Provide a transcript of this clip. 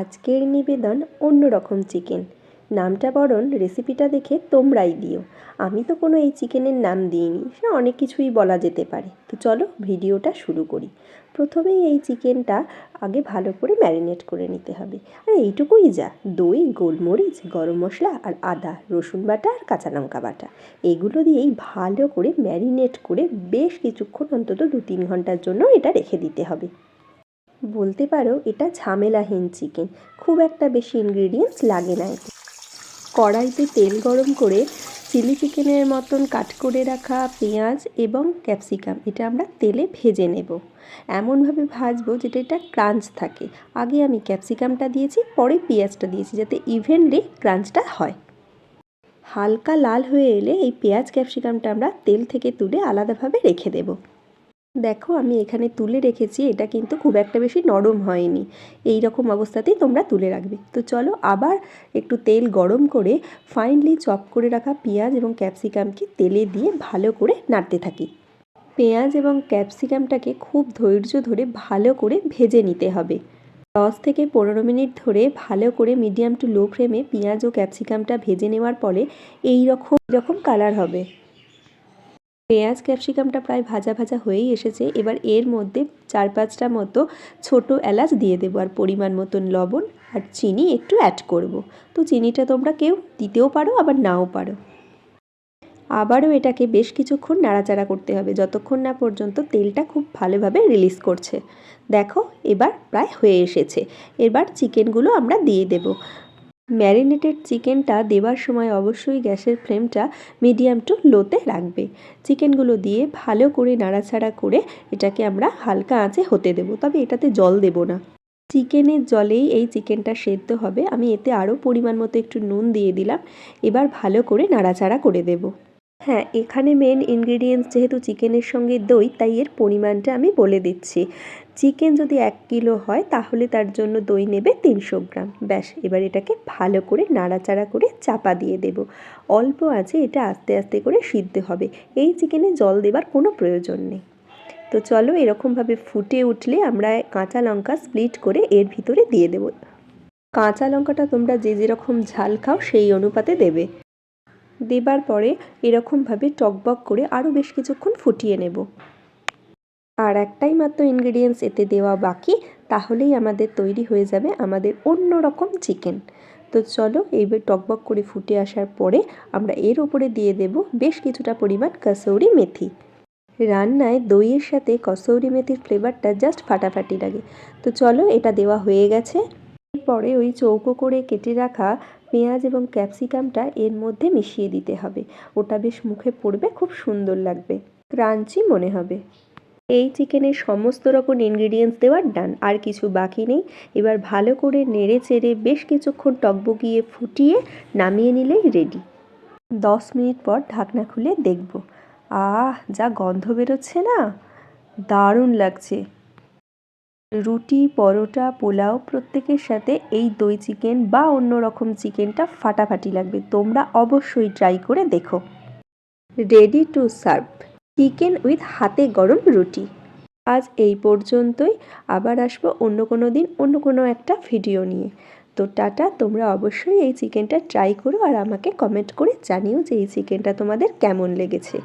আজকের নিবেদন অন্য রকম চিকেন। নামটা বরং রেসিপিটা দেখে তোমরাই দিও। আমি তো কোনো এই চিকেনের নাম দিইনি, সে অনেক কিছুই বলা যেতে পারে। তো চলো ভিডিওটা শুরু করি। প্রথমেই এই চিকেনটা আগে ভালো করে ম্যারিনেট করে নিতে হবে। আর এইটুকুই যা, দই, গোলমরিচ, গরম মশলা আর আদা, রসুন বাটা আর কাঁচা লঙ্কা বাটা। এগুলো দিয়েই ভালো করে ম্যারিনেট করে বেশ কিছুক্ষণ অন্তত দু তিন ঘণ্টার জন্য এটা রেখে দিতে হবে। বলতে পারো এটা ঝামেলাহীন চিকেন খুব একটা বেশি ইনগ্রিডিয়েন্টস লাগে না এতে। কড়াইতে তেল গরম করে চিলি চিকেনের মতন কাট করে রাখা পেঁয়াজ এবং ক্যাপসিকাম এটা আমরা তেলে ভেজে নেব। এমনভাবে ভাজবো যেটা এটা ক্রাঞ্চ থাকে। আগে আমি ক্যাপসিকামটা দিয়েছি, পরে পেঁয়াজটা দিয়েছি যাতে ইভেনলি ক্রাঞ্চটা হয়। হালকা লাল হয়ে এলে এই পেঁয়াজ ক্যাপসিকামটা আমরা তেল থেকে তুলে আলাদাভাবে রেখে দেবো। দেখো, আমি এখানে তুলে রেখেছি, এটা কিন্তু খুব একটা বেশি নরম হয়নি। এই রকম অবস্থাতেই তোমরা তুলে রাখবে। তো চলো আবার একটু তেল গরম করে ফাইনলি চপ করে রাখা পেঁয়াজ এবং ক্যাপসিকামকে তেলে দিয়ে ভালো করে নাড়তে থাকি। পেঁয়াজ এবং ক্যাপসিকামটাকে খুব ধৈর্য ধরে ভালো করে ভেজে নিতে হবে। দশ থেকে পনেরো মিনিট ধরে ভালো করে মিডিয়াম টু লো ফ্লেমে পেঁয়াজ ও ক্যাপসিকামটা ভেজে নেওয়ার পরে এই রকম রকম কালার হবে। পেঁয়াজ, ক্যাপসিকামটা প্রায় ভাজা ভাজা হয়েই এসেছে। এবার এর মধ্যে চার পাঁচটা মতো ছোট এলাচ দিয়ে দেবো আর পরিমাণ মতন লবণ আর চিনি একটু অ্যাড করব। তো চিনিটা তোমরা কেউ দিতেও পারো, আবার নাও পারো। আবারও এটাকে বেশ কিছুক্ষণ নাড়াচাড়া করতে হবে। যতক্ষণ না পর্যন্ত তেলটা খুব ভালোভাবে রিলিজ করছে। দেখো, এবার প্রায় হয়ে এসেছে। এবার চিকেনগুলো আমরা দিয়ে দেব। ম্যারিনেটেড চিকেনটা দেওয়ার সময় অবশ্যই গ্যাসের ফ্লেমটা মিডিয়াম টু লোতে রাখবে। চিকেনগুলো দিয়ে ভালো করে নাড়াচাড়া করে এটাকে আমরা হালকা আঁচে হতে দেব, তবে এটাতে জল দেব না। চিকেনের জলেই এই চিকেনটা সেদ্ধ হবে। আমি এতে আরও পরিমাণ মতো একটু নুন দিয়ে দিলাম। এবার ভালো করে নাড়াচাড়া করে দেব। হ্যাঁ এখানে মেন ইনগ্রিডিয়েন্টস যেহেতু চিকেনের সঙ্গে দই, তাই এর পরিমাণটা আমি বলে দিচ্ছি। চিকেন যদি এক কিলো হয়, তাহলে তার জন্য দই নেবে তিনশো গ্রাম। ব্যাস, এবার এটাকে ভালো করে নাড়াচাড়া করে চাপা দিয়ে দেব। অল্প আছে, এটা আস্তে আস্তে করে সিদ্ধ হবে। এই চিকেনে জল দেবার কোনো প্রয়োজন নেই। তো চলো, এরকমভাবে ফুটে উঠলে আমরা কাঁচা লঙ্কা স্প্লিট করে এর ভিতরে দিয়ে দেব। কাঁচা লঙ্কাটা তোমরা যে যেরকম ঝাল খাও, সেই অনুপাতে দেবে। দেবার পরে এরকমভাবে টকবক করে আরও বেশ কিছুক্ষণ ফুটিয়ে নেব। আর একটাই মাত্র ইনগ্রিডিয়েন্টস এতে দেওয়া বাকি, তাহলেই আমাদের তৈরি হয়ে যাবে আমাদের অন্য রকম চিকেন তো চলো এইবার টকবক করে ফুটে আসার পরে আমরা এর ওপরে দিয়ে দেব বেশ কিছুটা পরিমাণ কাসৌরি মেথি। রান্নায় দইয়ের সাথে কসৌরি মেথির ফ্লেভারটা জাস্ট ফাটাফাটি লাগে। তো চলো এটা দেওয়া হয়ে গেছে। এরপরে ওই চৌকো করে কেটে রাখা পেঁয়াজ এবং ক্যাপসিকামটা এর মধ্যে মিশিয়ে দিতে হবে। ওটা বেশ মুখে পড়বে, খুব সুন্দর লাগবে। ক্রাঞ্চি মনে হবে। এই চিকেনের সমস্ত রকম ইনগ্রিডিয়েন্টস দেওয়ার ডান আর কিছু বাকি নেই। এবার ভালো করে নেড়ে চেড়ে বেশ কিছুক্ষণ টকবগিয়ে ফুটিয়ে নামিয়ে নিলেই রেডি দশ মিনিট পর ঢাকনা খুলে দেখব। আহ, যা গন্ধ বেরোচ্ছে না? দারুণ লাগছে। রুটি, পরোটা, পোলাও প্রত্যেকের সাথে এই দই চিকেন বা অন্য রকম চিকেনটা ফাটাফাটি লাগবে। তোমরা অবশ্যই ট্রাই করে দেখো। Ready to serve chicken with হাতে গরম রুটি। আজ এই পর্যন্তই। আবার আসব অন্য কোনো দিন, অন্য কোনো একটা ভিডিও নিয়ে। তো টাটা, তোমরা অবশ্যই এই চিকেনটা ট্রাই করো আর আমাকে কমেন্ট করে জানিও যে এই চিকেনটা তোমাদের কেমন লেগেছে।